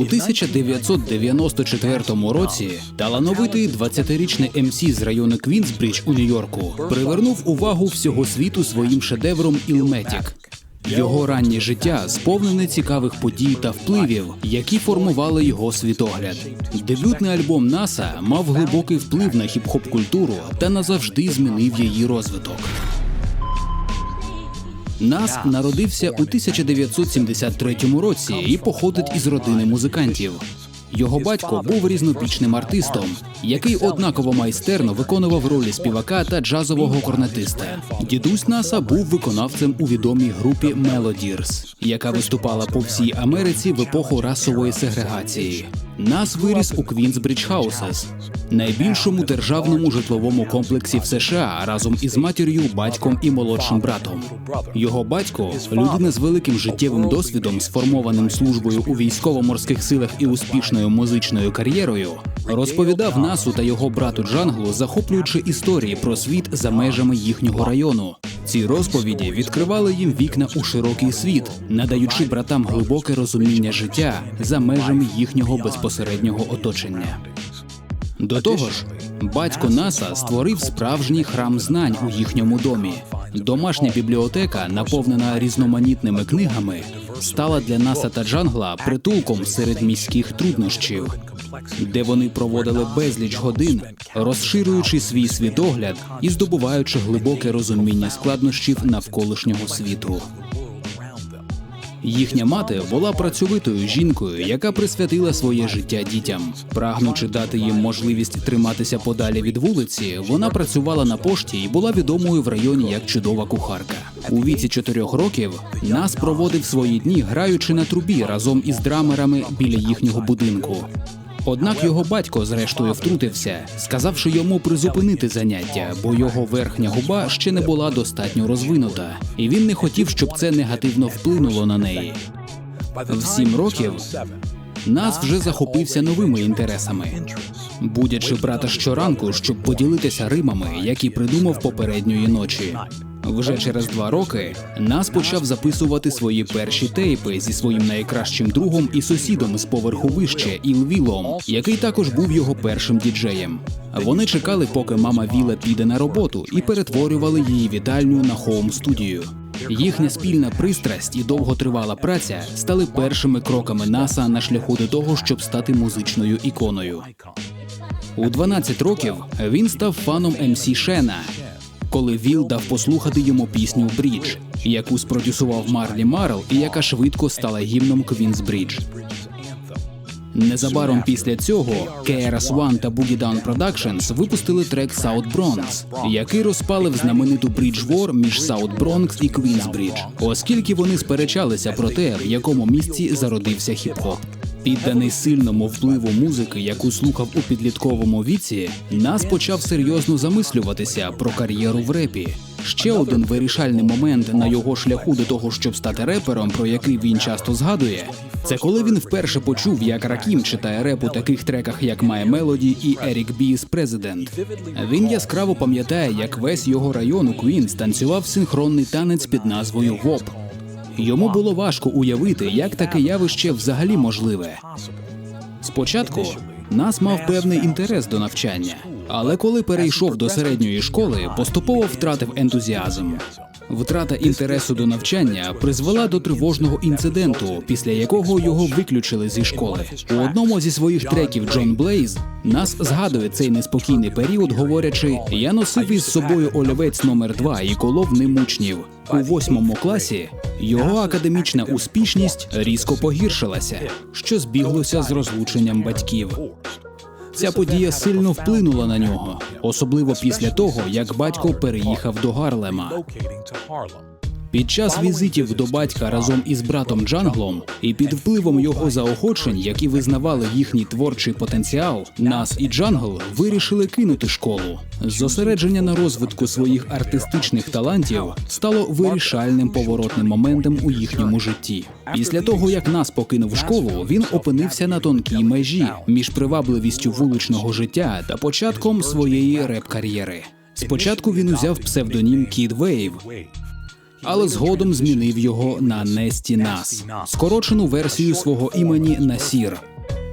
У 1994 році талановитий 20-річний МС з району Квінсбридж у Нью-Йорку привернув увагу всього світу своїм шедевром Ілметік. Його раннє життя сповнене цікавих подій та впливів, які формували його світогляд. Дебютний альбом НАСА мав глибокий вплив на хіп-хоп культуру та назавжди змінив її розвиток. Нас народився у 1973 році і походить із родини музикантів. Його батько був різнобічним артистом, який однаково майстерно виконував ролі співака та джазового корнетиста. Дідусь Наса був виконавцем у відомій групі Melodies, яка виступала по всій Америці в епоху расової сегрегації. Нас виріс у Квінсбридж Хаусес, найбільшому державному житловому комплексі в США разом із матір'ю, батьком і молодшим братом. Його батько, людина з великим життєвим досвідом, сформованим службою у військово-морських силах і успішною музичною кар'єрою, розповідав Насу та його брату Джанглу, захоплюючи історії про світ за межами їхнього району. Ці розповіді відкривали їм вікна у широкий світ, надаючи братам глибоке розуміння життя за межами їхнього безпосереднього оточення. До того ж, батько Наса створив справжній храм знань у їхньому домі. Домашня бібліотека, наповнена різноманітними книгами, стала для Наса та Джангла притулком серед міських труднощів, де вони проводили безліч годин, розширюючи свій світогляд і здобуваючи глибоке розуміння складнощів навколишнього світу. Їхня мати була працьовитою жінкою, яка присвятила своє життя дітям. Прагнучи дати їм можливість триматися подалі від вулиці, вона працювала на пошті і була відомою в районі як чудова кухарка. У віці чотирьох років нас проводив свої дні, граючи на трубі разом із драмерами біля їхнього будинку. Однак його батько зрештою втрутився, сказавши йому призупинити заняття, бо його верхня губа ще не була достатньо розвинута, і він не хотів, щоб це негативно вплинуло на неї. В сім років нас вже захопився новими інтересами, будячи брата щоранку, щоб поділитися римами, які придумав попередньої ночі. Вже через два роки нас почав записувати свої перші тейпи зі своїм найкращим другом і сусідом з поверху вище Іл Вілом, який також був його першим діджеєм. Вони чекали, поки мама Віла піде на роботу, і перетворювали її вітальню на хоум студію. Їхня спільна пристрасть і довготривала праця стали першими кроками НАСА на шляху до того, щоб стати музичною іконою. У 12 років він став фаном МС Шена, коли Віл дав послухати йому пісню Брідж, яку спродюсував Марлі Марл і яка швидко стала гімном Квінсбридж. Незабаром після цього KRS One та Boogie Down Productions випустили трек South Bronx, який розпалив знамениту Bridge War між South Bronx і Квінсбридж, оскільки вони сперечалися про те, в якому місці зародився хіп-хоп. Підданий сильному впливу музики, яку слухав у підлітковому віці, нас почав серйозно замислюватися про кар'єру в репі. Ще один вирішальний момент на його шляху до того, щоб стати репером, про який він часто згадує, це коли він вперше почув, як Ракім читає реп у таких треках, як My Melody і Eric B's President. Він яскраво пам'ятає, як весь його район у Квінс танцював синхронний танець під назвою ВОП. Йому було важко уявити, як таке явище взагалі можливе. Спочатку нас мав певний інтерес до навчання, але коли перейшов до середньої школи, поступово втратив ентузіазм. Втрата інтересу до навчання призвела до тривожного інциденту, після якого його виключили зі школи. У одному зі своїх треків Джон Блейз нас згадує цей неспокійний період, говорячи: я носив із собою олівець номер 2 і колов ним учнів. У восьмому класі його академічна успішність різко погіршилася, що збіглося з розлученням батьків. Ця подія сильно вплинула на нього, особливо після того, як батько переїхав до Гарлема. Під час візитів до батька разом із братом Джанглом і під впливом його заохочень, які визнавали їхній творчий потенціал, нас і Джангл вирішили кинути школу. Зосередження на розвитку своїх артистичних талантів стало вирішальним поворотним моментом у їхньому житті. Після того, як нас покинув школу, він опинився на тонкій межі між привабливістю вуличного життя та початком своєї реп-кар'єри. Спочатку він узяв псевдонім Kid Wave, але згодом змінив його на Несті Нас, скорочену версію свого імені Насір.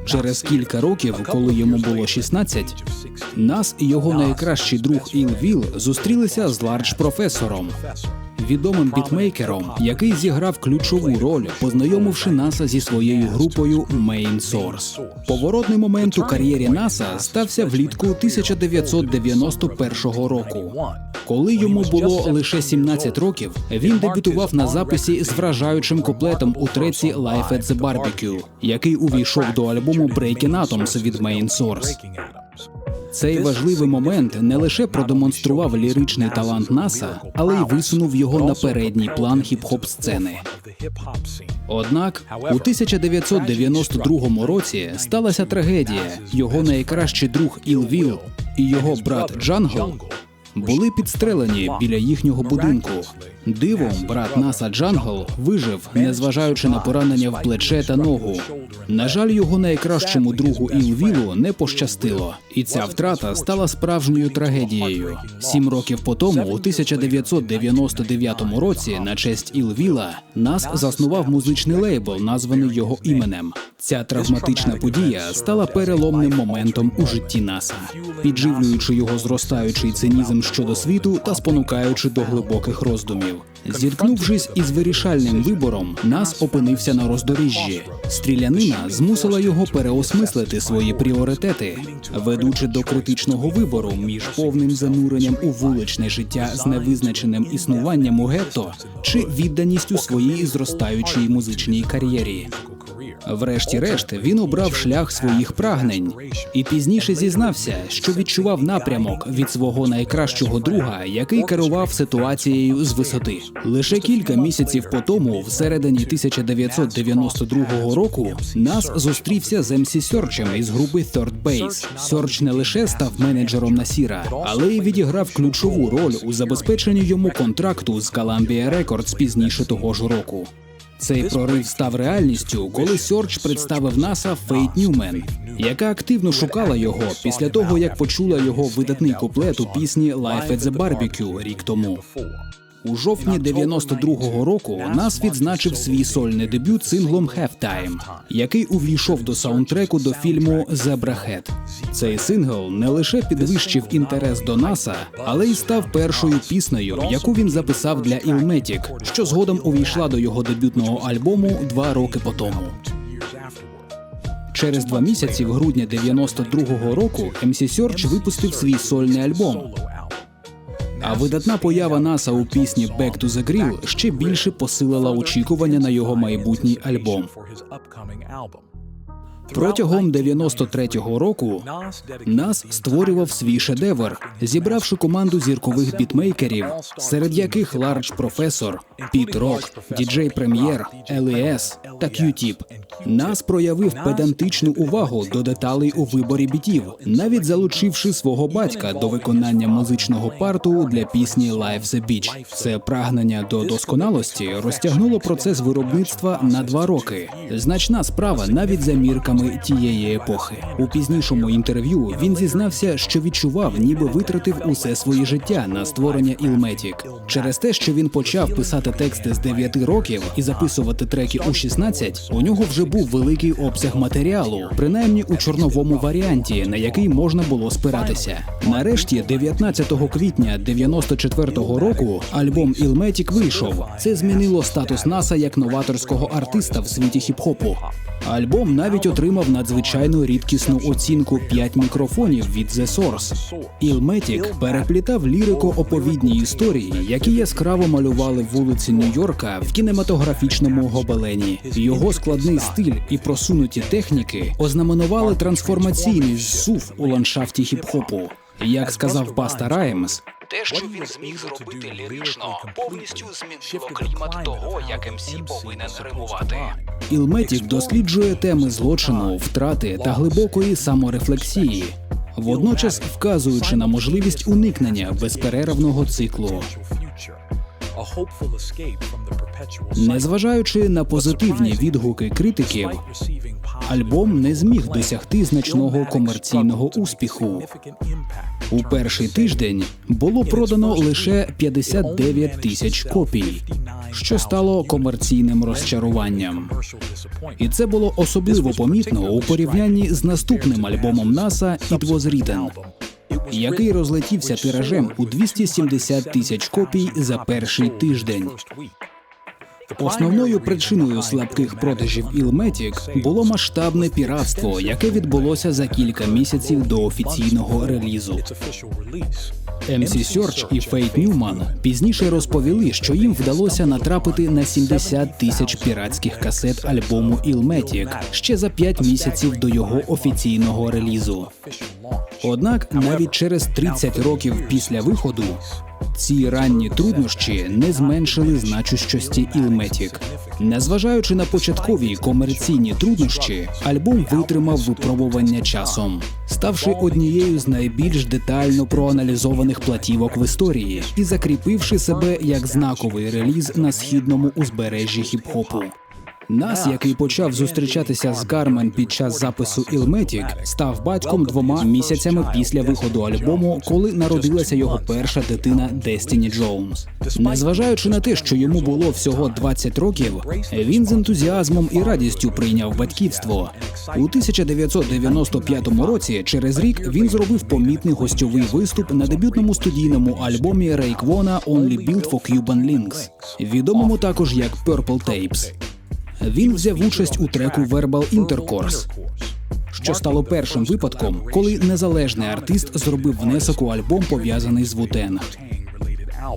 Через кілька років, коли йому було 16, нас і його найкращий друг Іл Віл зустрілися з Лардж професором, відомим бітмейкером, який зіграв ключову роль, познайомивши Наса зі своєю групою Main Source. Поворотний момент у кар'єрі Наса стався влітку 1991 року. Коли йому було лише 17 років, він дебютував на записі з вражаючим куплетом у треці Life at the Barbecue, який увійшов до альбому Breaking Atoms від Main Source. Цей важливий момент не лише продемонстрував ліричний талант Наса, але й висунув його на передній план хіп-хоп сцени. Однак у 1992 році сталася трагедія. Його найкращий друг Іл Віл і його брат Джангл були підстрелені біля їхнього будинку. Дивом брат Наса Джангл вижив, незважаючи на поранення в плече та ногу. На жаль, його найкращому другу Ілвілу не пощастило, і ця втрата стала справжньою трагедією. Сім років по тому, у 1999 році, на честь Ілвіла, нас заснував музичний лейбл, названий його іменем. Ця травматична подія стала переломним моментом у житті Наса, підживлюючи його зростаючий цинізм щодо світу та спонукаючи до глибоких роздумів. Зіткнувшись із вирішальним вибором, нас опинився на роздоріжжі. Стрілянина змусила його переосмислити свої пріоритети, ведучи до критичного вибору між повним зануренням у вуличне життя з невизначеним існуванням у гетто чи відданістю своїй зростаючій музичній кар'єрі. Врешті-решт він обрав шлях своїх прагнень і пізніше зізнався, що відчував напрямок від свого найкращого друга, який керував ситуацією з висоти. Лише кілька місяців по тому, всередині 1992 року, нас зустрівся з МС Сьорчем із групи Third Base. Сьорч не лише став менеджером Насіра, але й відіграв ключову роль у забезпеченні йому контракту з Columbia Records пізніше того ж року. Цей прорив став реальністю, коли Сьорч представив НАСА Фейт Ньюмен, яка активно шукала його після того, як почула його видатний куплет у пісні «Life at the Barbecue» рік тому. У жовтні 92-го року нас відзначив свій сольний дебют синглом «Halftime», який увійшов до саундтреку до фільму «Зебрахет». Цей сингл не лише підвищив інтерес до НАСА, але й став першою піснею, яку він записав для Ilmatic, що згодом увійшла до його дебютного альбому два роки по тому. Через два місяці, в грудні 92-го року, MC Search випустив свій сольний альбом. А видатна поява Наса у пісні «Back to the Grill» ще більше посилила очікування на його майбутній альбом. Протягом 93-го року нас створював свій шедевр, зібравши команду зіркових бітмейкерів, серед яких Лардж Професор, Піт Рок, Діджей Прем'єр, Еліес та Q-Tip. Нас проявив педантичну увагу до деталей у виборі бітів, навіть залучивши свого батька до виконання музичного парту для пісні «Life the Beach». Це прагнення до досконалості розтягнуло процес виробництва на два роки. Значна справа навіть за мірками тієї епохи. У пізнішому інтерв'ю він зізнався, що відчував, ніби витратив усе своє життя на створення Ilmatic. Через те, що він почав писати тексти з 9 років і записувати треки у 16, у нього вже був великий обсяг матеріалу, принаймні у чорновому варіанті, на який можна було спиратися. Нарешті, 19 квітня 94-го року, альбом Ilmatic вийшов. Це змінило статус НАСА як новаторського артиста в світі хіп-хопу. Альбом навіть отримав надзвичайно рідкісну оцінку 5 мікрофонів від The Source. Ilmatic переплітав лірико-оповідні історії, які яскраво малювали вулиці Нью-Йорка в кінематографічному гобелені. Його складний стиль і просунуті техніки ознаменували трансформаційний зсув у ландшафті хіп-хопу. Як сказав Баста Раймс, Те, що він зміг зробити лірично, повністю змінило клімат того, як МС повинен римувати. Ілметік досліджує теми злочину, втрати та глибокої саморефлексії, водночас вказуючи на можливість уникнення безперервного циклу. Незважаючи на позитивні відгуки критиків, альбом не зміг досягти значного комерційного успіху. У перший тиждень було продано лише 59 тисяч копій. що стало комерційним розчаруванням. І це було особливо помітно у порівнянні з наступним альбомом НАСА «It Was Written», який розлетівся тиражем у 270 тисяч копій за перший тиждень. Основною причиною слабких продажів Illmatic було масштабне піратство, яке відбулося за кілька місяців до офіційного релізу. MC Search і Фейт Ньюман пізніше розповіли, що їм вдалося натрапити на 70 тисяч піратських касет альбому Illmatic ще за 5 місяців до його офіційного релізу. Однак навіть через 30 років після виходу ці ранні труднощі не зменшили значущості Ілметік. Незважаючи на початкові комерційні труднощі, альбом витримав випробування часом, ставши однією з найбільш детально проаналізованих платівок в історії і закріпивши себе як знаковий реліз на східному узбережжі хіп-хопу. Нас, який почав зустрічатися з Кармен під час запису Illmatic, став батьком двома місяцями після виходу альбому, коли народилася його перша дитина Дестіні Джоунс. Незважаючи на те, що йому було всього 20 років, він з ентузіазмом і радістю прийняв батьківство. У 1995 році, через рік, він зробив помітний гостьовий виступ на дебютному студійному альбомі Рейквона «Only Built for Cuban Links», відомому також як Purple Tapes. Він взяв участь у треку Verbal Intercourse, що стало першим випадком, коли незалежний артист зробив внесок у альбом пов'язаний з Вутенг.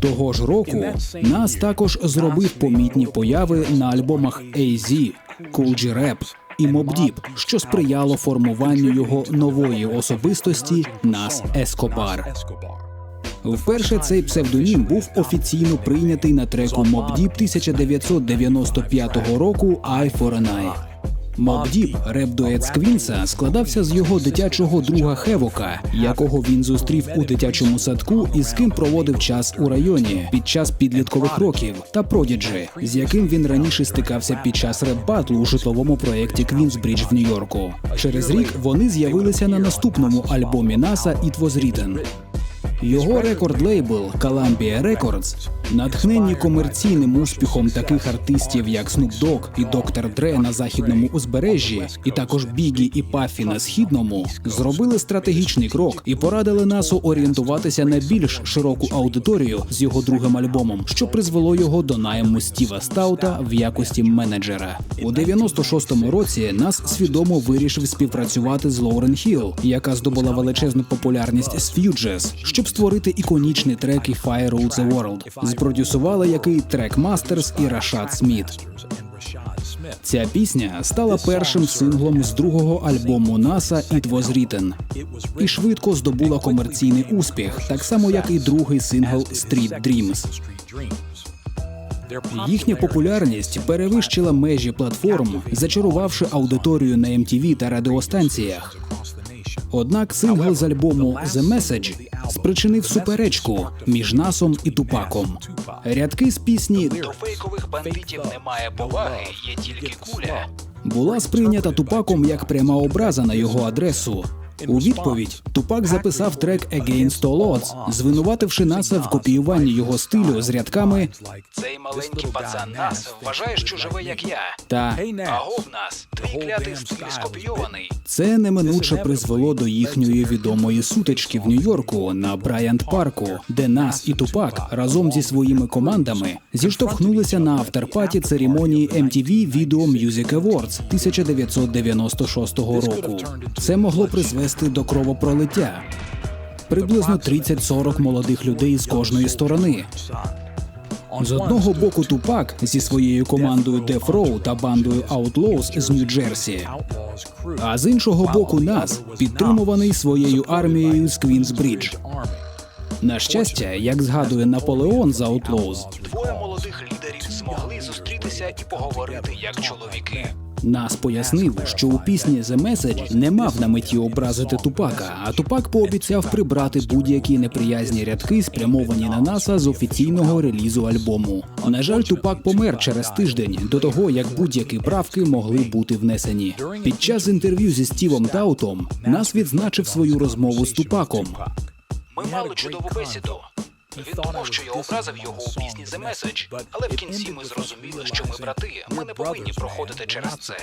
Того ж року нас також зробив помітні появи на альбомах AZ, Cool G Rap і Mob Deep, що сприяло формуванню його нової особистості Нас Ескобар. Вперше цей псевдонім був офіційно прийнятий на треку Deep 1995 року «Eye for an Eye». Deep, реп-дует з Квінса, складався з його дитячого друга Хевока, якого він зустрів у дитячому садку і з ким проводив час у районі під час підліткових років, та Продіджі, з яким він раніше стикався під час реп-батлу у житловому проєкті Квінсбридж в Нью-Йорку. Через рік вони з'явилися на наступному альбомі НАСА «It Was Written». Його рекорд-лейбл Columbia Records, натхненні комерційним успіхом таких артистів, як Snoop Dogg і Dr. Dre на західному узбережжі, і також Бігі і Пафі на східному, зробили стратегічний крок і порадили насу орієнтуватися на більш широку аудиторію з його другим альбомом, що призвело його до найму Стіва Стаута в якості менеджера. У 96-му році нас свідомо вирішив співпрацювати з Лоурен Хілл, яка здобула величезну популярність з Ф'юджес, щоб створити іконічні треки Fire Rules the World. Зпродюсували який трек Мастерс і Рашад Сміт. Ця пісня стала першим синглом з другого альбому НАСА «It Was Written» і швидко здобула комерційний успіх, так само як і другий сингл «Street Dreams». Їхня популярність перевищила межі платформ, зачарувавши аудиторію на MTV та радіостанціях. Однак сингл з альбому «The Message» спричинив суперечку між Насом і Тупаком. Рядки з пісні До фейкових бандитів немає поваги, є тільки куля. була сприйнята Тупаком як пряма образа на його адресу. У відповідь Тупак записав трек «Against All Odds», звинувативши Наса в копіюванні його стилю з рядками Цей маленький пацан нас вважає, що живе як я. та Агов нас, твій клятий стиль скопійований. Це неминуче призвело до їхньої відомої сутички в Нью-Йорку на Брайант Парку, де нас і Тупак разом зі своїми командами зіштовхнулися на авторпаті церемонії MTV Video Music Awards 1996 року. Це могло призвести до кровопролиття. Приблизно 30-40 молодих людей з кожної сторони. З одного боку Тупак зі своєю командою Death Row та бандою Outlaws з Нью-Джерсі, а з іншого боку нас, підтримуваний своєю армією з Квінсбридж. На щастя, як згадує Наполеон з Outlaws, Двоє молодих лідерів змогли зустрітися і поговорити як чоловіки. Нас пояснив, що у пісні The Message не мав на меті образити Тупака, а Тупак пообіцяв прибрати будь-які неприязні рядки, спрямовані на НАСА з офіційного релізу альбому. На жаль, Тупак помер через тиждень до того, як будь-які правки могли бути внесені. Під час інтерв'ю зі Стівом Таутом нас відзначив свою розмову з Тупаком. Ми мали чудову бесіду. Він думав, що я образив його у пісні The Message, але в кінці ми зрозуміли, що ми брати. Ми не повинні проходити через це.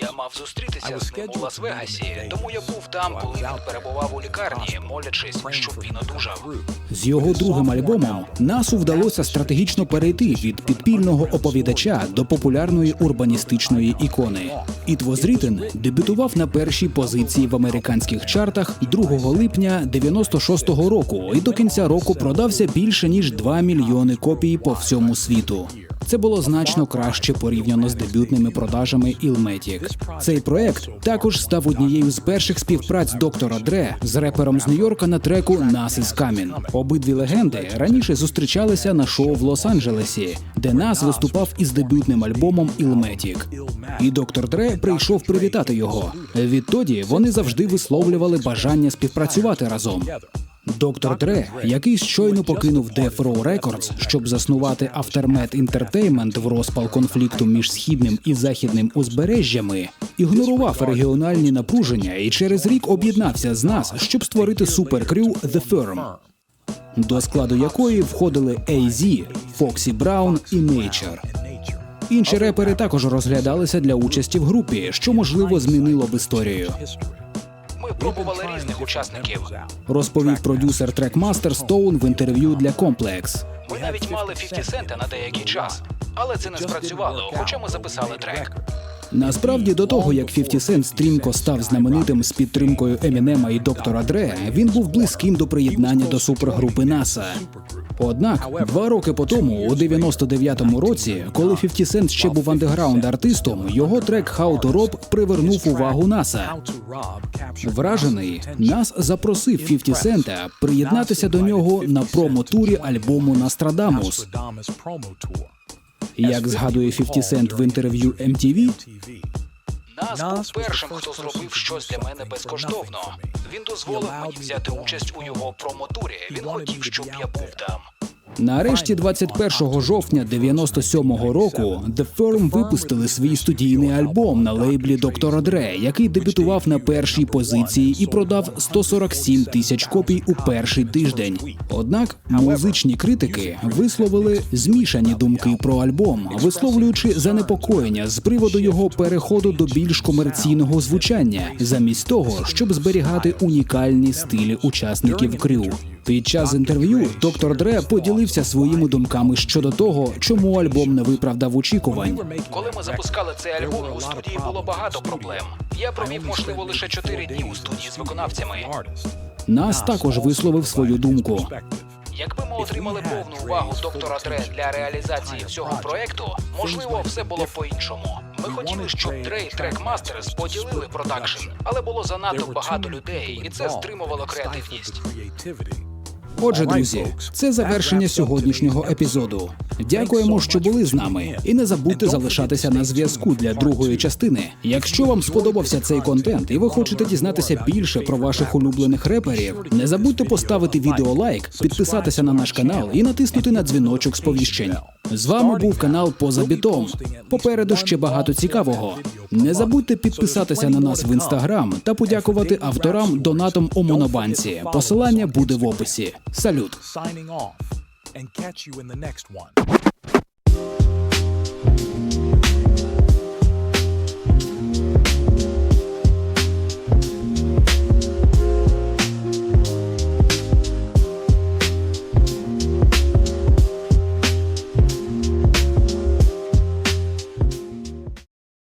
Я мав зустрітися з ним у Лас-Вегасі, тому я був там, коли він перебував у лікарні, молячись, щоб він одужав. З його другим альбомом Насу вдалося стратегічно перейти від підпільного оповідача до популярної урбаністичної ікони. It Was дебютував на першій позиції в американських чартах 2 липня 96-го року і до кінця року продався більше ніж 2 мільйони копій по всьому світу. Це було значно краще порівняно з дебютними продажами Illmatic. Цей проект також став однією з перших співпраць доктора Дре з репером з Нью-Йорка на треку Нас із Камін. Обидві легенди раніше зустрічалися на шоу в Лос-Анджелесі, де Нас виступав із дебютним альбомом Illmatic. І доктор Дре прийшов привітати його. Відтоді вони завжди висловлювали бажання співпрацювати разом. Доктор Дре, який щойно покинув Death Row Records, щоб заснувати Aftermath Entertainment в розпал конфлікту між східним і західним узбережжями, ігнорував регіональні напруження і через рік об'єднався з нас, щоб створити суперкрю The Firm, до складу якої входили AZ, Foxy Brown і Nature. Інші репери також розглядалися для участі в групі, що можливо змінило б історію. Ми пробували різних учасників. Розповів продюсер трекмастер Стоун в інтерв'ю для комплекс. Ми навіть мали 50 цента на деякий час, але це не спрацювало, хоча ми записали трек. Насправді, до того як 50 Cent стрімко став знаменитим з підтримкою Емінема і доктора Дре, він був близьким до приєднання до супергрупи НАСА. Однак, два роки по тому, у 99-му році, коли 50 Cent ще був андеграунд артистом, його трек «How to Rob» привернув увагу НАСА. Вражений, нас запросив 50 Цента приєднатися до нього на промо-турі альбому Настрадамус. Як згадує 50 Cent в інтерв'ю MTV, Нас був першим, хто зробив щось для мене безкоштовно. Він дозволив мені взяти участь у його промотурі. Він хотів, щоб я був там. Нарешті, 21 жовтня 97-го року, The Firm випустили свій студійний альбом на лейблі Доктора Дре, який дебютував на першій позиції і продав 147 тисяч копій у перший тиждень. Однак музичні критики висловили змішані думки про альбом, висловлюючи занепокоєння з приводу його переходу до більш комерційного звучання, замість того, щоб зберігати унікальні стилі учасників крю. Під час інтерв'ю доктор Дре поділився своїми думками щодо того, чому альбом не виправдав очікувань. Коли ми запускали цей альбом, у студії було багато проблем. Я провів, можливо, лише 4 дні у студії з виконавцями. Нас також висловив свою думку. Якби ми отримали повну увагу доктора Дре для реалізації всього проекту, можливо, все було б по-іншому. Ми хотіли, щоб Дре і Трекмастерс поділили продакшн, але було занадто багато людей, і це стримувало креативність. Отже, друзі, це завершення сьогоднішнього епізоду. Дякуємо, що були з нами, і не забудьте залишатися на зв'язку для другої частини. Якщо вам сподобався цей контент і ви хочете дізнатися більше про ваших улюблених реперів, не забудьте поставити відео лайк, підписатися на наш канал і натиснути на дзвіночок сповіщень. З вами був канал Поза бітом. Попереду ще багато цікавого. Не забудьте підписатися на нас в інстаграм та подякувати авторам донатом у Монобанці. Посилання буде в описі. Салют!